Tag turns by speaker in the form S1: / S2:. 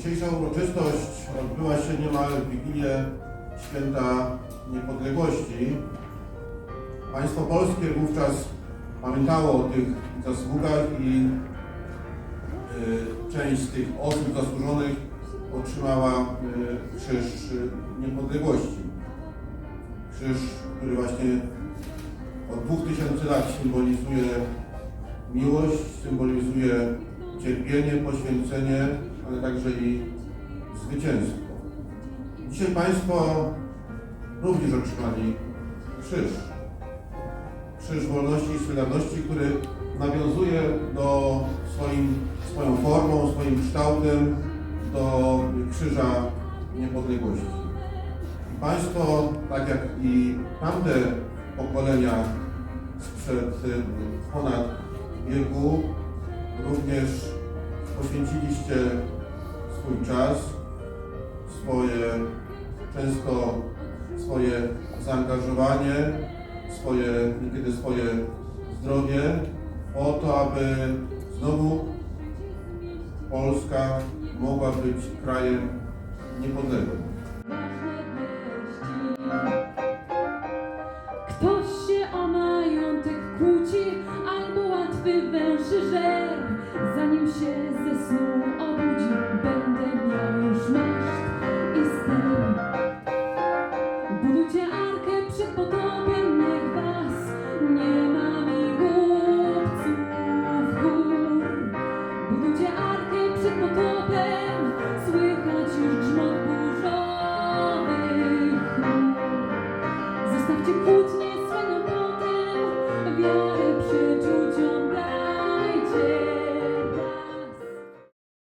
S1: Dzisiejsza uroczystość odbyła się niemal w Wigilię Święta Niepodległości. Państwo polskie wówczas pamiętało o tych zasługach i y, część z tych osób zasłużonych otrzymała y, Krzyż y, Niepodległości. Krzyż, który właśnie od 2000 lat symbolizuje miłość, symbolizuje cierpienie, poświęcenie, ale także i zwycięstwo. Dzisiaj Państwo również otrzymali krzyż. Krzyż Wolności i Solidarności, który nawiązuje do swoim, swoją formą, swoim kształtem do Krzyża Niepodległości. I Państwo, tak jak i tamte pokolenia sprzed y, ponad wieku, również poświęciliście swój czas, swoje, często swoje zaangażowanie, swoje, niekiedy swoje zdrowie po to, aby znowu Polska mogła być krajem niepodległym.
S2: Ktoś się o majątek kłóci, albo łatwy węży żer. Zanim się ze snu obudzi, open